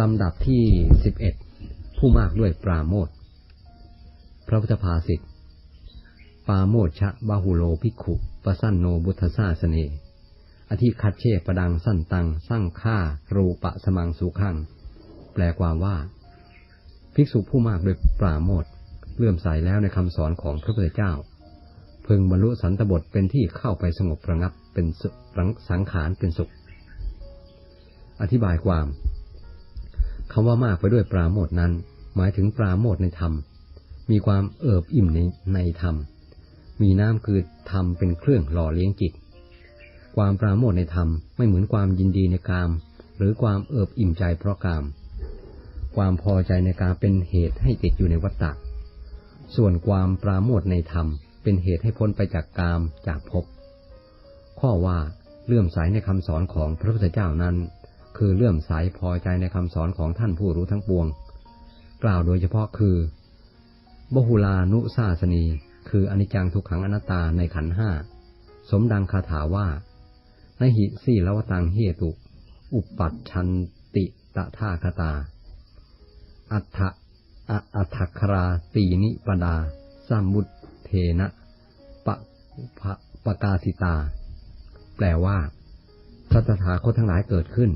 ลำดับที่สิบเอ็ดผู้มากด้วยปราโมทพระพุทธภาษิตปาโมชชะบาหุโลภิกขุปสั้นโนบุทธาสเน อธิคัตเชปดังสั้นตังสร้างฆ่ารูปะสมังสุขัง แปลความว่า ภิกษุผู้มากด้วยปราโมทเลื่อมใสแล้วในคำสอนของพระพุทธเจ้า พึงบรรลุสันตบทเป็นที่เข้าไปสงบระงับเป็นสังขารเป็นสุข อธิบายความ คำว่ามากไปด้วยปราโมทนั้น หมายถึงปราโมทในธรรม มีความเอิบอิ่มในในธรรม มีน้ำคือธรรมเป็นเครื่องหล่อเลี้ยงจิต ความปราโมทในธรรมไม่เหมือนความยินดีในกาม หรือความเอิบอิ่มใจเพราะกาม ความพอใจในการเป็นเหตุให้ติดอยู่ในวัฏฏะส่วนความปราโมทในธรรม เป็นเหตุให้พ้นไปจากกามจากภพข้อว่าเลื่อมใสในคำสอนของพระพุทธเจ้านั้น คือเลื่อมใสพอใจในคำสอนของท่านผู้รู้ทั้งปวง กล่าวโดยเฉพาะคือบหุลานุสาสนี คืออนิจจังทุกขังอนัตตาในขันห้า สมดังคาถาว่าในหิสี่ลวตังเฮตุ อุปปัชชันติตะท่าคตา อัฏฐะอัฏฐคราตีนิปดาสัมมุตเทนะปะปะปกาสิตา แปลว่าพระตถาคตทั้งหลายเกิดขึ้น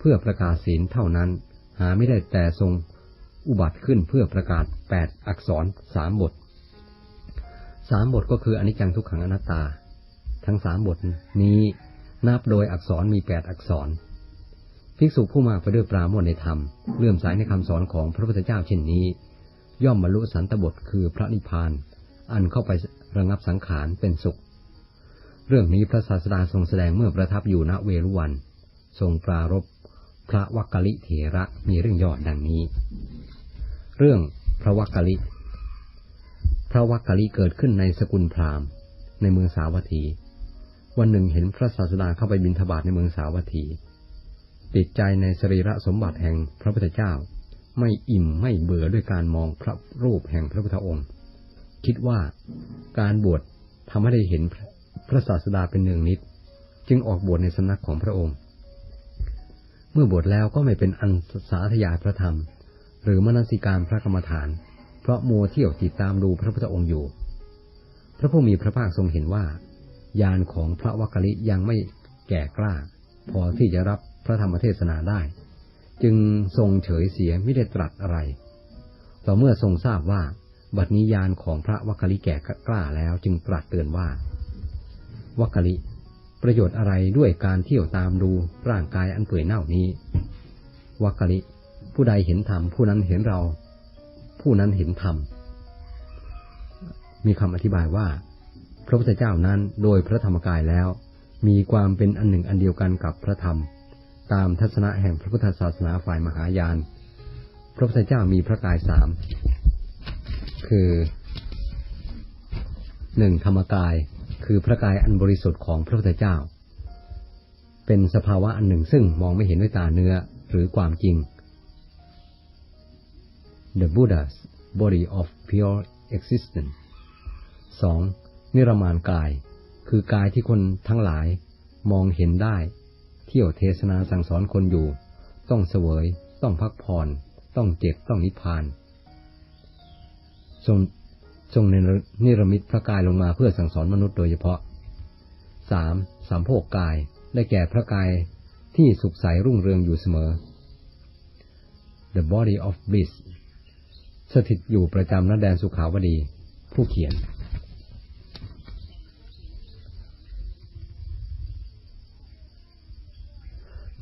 เพื่อประกาศศีลเท่านั้น หาไม่ได้แต่ทรงอุบัติขึ้นเพื่อประกาศแปดอักษรสามบทสามบทก็คืออนิจจังทุกขังอนัตตา ทั้งสามบทนี้นับโดยอักษรมีแปดอักษร ภิกษุผู้มากไปด้วยปราโมทในธรรมเลื่อมสายในคำสอนของพระพุทธเจ้าเช่นนี้ ย่อมบรรลุสันตบทคือพระนิพพาน อันเข้าไประงับสังขารเป็นสุข เรื่องนี้พระศาสดาทรงแสดงเมื่อประทับอยู่ณเวรุวัน ทรงปรารบ พระวักกะลิเถระมีเรื่องย่อดังนี้ เรื่องพระวักกะลิพระวักกะลิเกิดขึ้นในสกุลพราหมณ์ ในเมืองสาวัตถี วันหนึ่งเห็นพระศาสดาเข้าไปบิณฑบาตในเมืองสาวัตถี ติดใจในสรีระสมบัติแห่งพระพุทธเจ้า ไม่อิ่มไม่เบื่อด้วยการมองพระรูปแห่งพระพุทธองค์ คิดว่าการบวชทำให้ได้เห็นพระศาสดาเป็นเนืองนิด จึงออกบวชในสำนักของพระองค์ เมื่อบวชแล้วก็ไม่เป็นอันสาธยายพระธรรม หรือมนสิการพระกรรมฐาน เพราะมัวเที่ยวติดตามดูพระพุทธองค์อยู่ พระผู้มีพระภาคทรงเห็นว่ายานของพระวักกะลิยังไม่แก่กล้า พอที่จะรับพระธรรมเทศนาได้ จึงทรงเฉยเสียไม่ได้ตรัสอะไร ต่อเมื่อทรงทราบว่าบัดนี้ยานของพระวักกะลิแก่กล้าแล้วจึงตรัสเตือนว่าวักกะลิ ประโยชน์อะไรด้วยการเที่ยวตามดูร่างกายอันเปื่อยเน่านี้วักกะลิผู้ใดเห็นธรรมผู้นั้นเห็นเรา ผู้นั้นเห็นธรรมมีคำอธิบายว่า พระพุทธเจ้านั้นโดยพระธรรมกายแล้ว มีความเป็นอันหนึ่งอันเดียวกันกับพระธรรม ตามทัศนะแห่งพระพุทธศาสนาฝ่ายมหายาน พระพุทธเจ้ามีพระกายสามคือหนึ่งธรรมกาย คือพระกายอันบริสุทธิ์ของพระพุทธเจ้า เป็นสภาวะอันหนึ่งซึ่งมองไม่เห็นด้วยตาเนื้อหรือความจริง The Buddha's body of pure existence สองนิรมานกาย คือกายที่คนทั้งหลายมองเห็นได้ เที่ยวเทศนาสั่งสอนคนอยู่ ต้องเสวย ต้องพักผ่อน ต้องเจ็บ ต้องนิพพานทรง ทรงนิรมิตพระกายลงมาเพื่อสั่งสอนมนุษย์โดยเฉพาะสามสามโภคกายได้แก่พระกายที่สุขใสรุ่งเรืองอยู่เสมอ The body of bliss สถิตอยู่ประจำนแดนสุขาวดี ผู้เขียน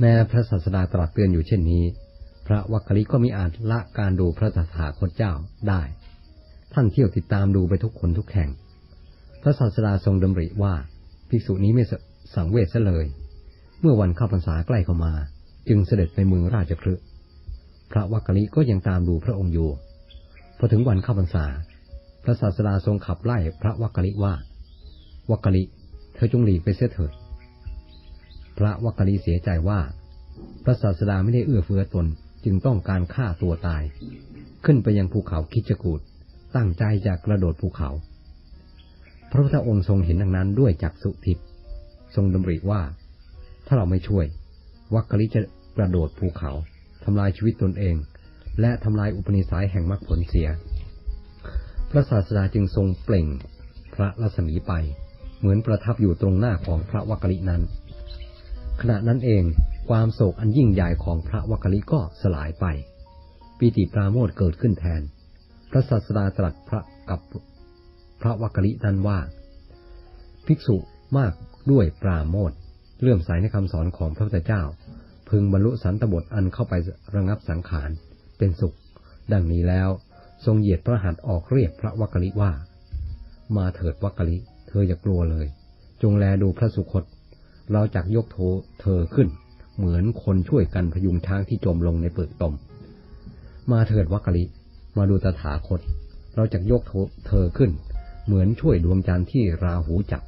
แม้พระศาสดาตรัสเตือนอยู่เช่นนี้ พระวัคคลิก็มีอาจละการดูพระตถาคตเจ้าได้ ท่านเที่ยวติดตามดูไปทุกคนทุกแห่ง พระศาสดาทรงดำริว่าภิกษุนี้ไม่สังเวชเลย เมื่อวันเข้าพรรษาใกล้เข้ามา จึงเสด็จไปเมืองราชคลึพระวักกะลิก็ยังตามดูพระองค์อยู่ พอถึงวันเข้าพรรษา พระศาสดาทรงขับไล่พระวักกะลิว่า วักกะลิ เธอจงหลีกไปเสียเถิด พระวักกะลิเสียใจว่า พระศาสดาไม่ได้เอื้อเฟื้อตนจึงต้องการฆ่าตัวตาย ขึ้นไปยังภูเขาคิจกูด ตั้งใจจะกระโดดภูเขา พระพุทธองค์ทรงเห็นดังนั้นด้วยจักสุทิพทรงดำริว่า ถ้าเราไม่ช่วย วัคคลิจะกระโดดภูเขาทำลายชีวิตตนเอง และทำลายอุปนิสัยแห่งมรรคผลเสีย พระศาสดาจึงทรงเปล่งพระรัศมีไป เหมือนประทับอยู่ตรงหน้าของพระวักกลินั้น ขณะนั้นเองความโศกอันยิ่งใหญ่ของพระวักกลิก็สลายไปปีติปราโมทเกิดขึ้นแทน พระศาสดาตรัสพระกับพระวักกลินั้นว่า ภิกษุมากด้วยปราโมทเลื่อมใสในคำสอนของพระพุทธเจ้า พึงบรรลุสันตบทอันเข้าไประงับสังขารเป็นสุข ดังนี้แล้วทรงเหยียดพระหัตถ์ออกเรียกพระวักกลิว่า มาเถิดวักกลิ เธออย่ากลัวเลย จงแลดูพระสุคต เราจักยกโถเธอขึ้น เหมือนคนช่วยกันพยุงช้างที่จมลงในเปลือกตม มาเถิดวักกลิ มาดูตถาคต เราจักยกเธอขึ้น เหมือนช่วยดวงจันทร์ที่ราหูจับ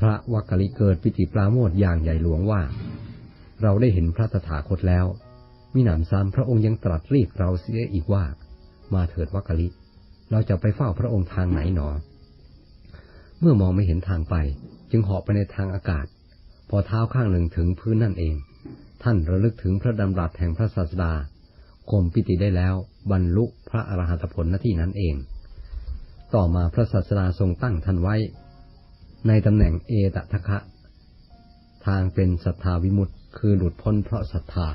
พระวักกลิเกิดปิติปราโมทอย่างใหญ่หลวงว่า เราได้เห็นพระตถาคตแล้ว มิหนำซ้ำพระองค์ยังตรัสเรียกเราเสียอีกว่า มาเถิดวักกลิ เราจะไปเฝ้าพระองค์ทางไหนหนอ เมื่อมองไม่เห็นทางไป จึงเหาะไปในทางอากาศ พอเท้าข้างหนึ่งถึงพื้นนั่นเอง ท่านระลึกถึงพระดำรัสแห่งพระศาสดา ข่มปิติได้แล้วบรรลุพระอรหันตผลณที่นั้นเอง ต่อมาพระศาสดาทรงตั้งท่านไว้ ในตำแหน่งเอตทะคะ ทางเป็นศรัทธาวิมุตติคือหลุดพ้นเพราะศรัทธา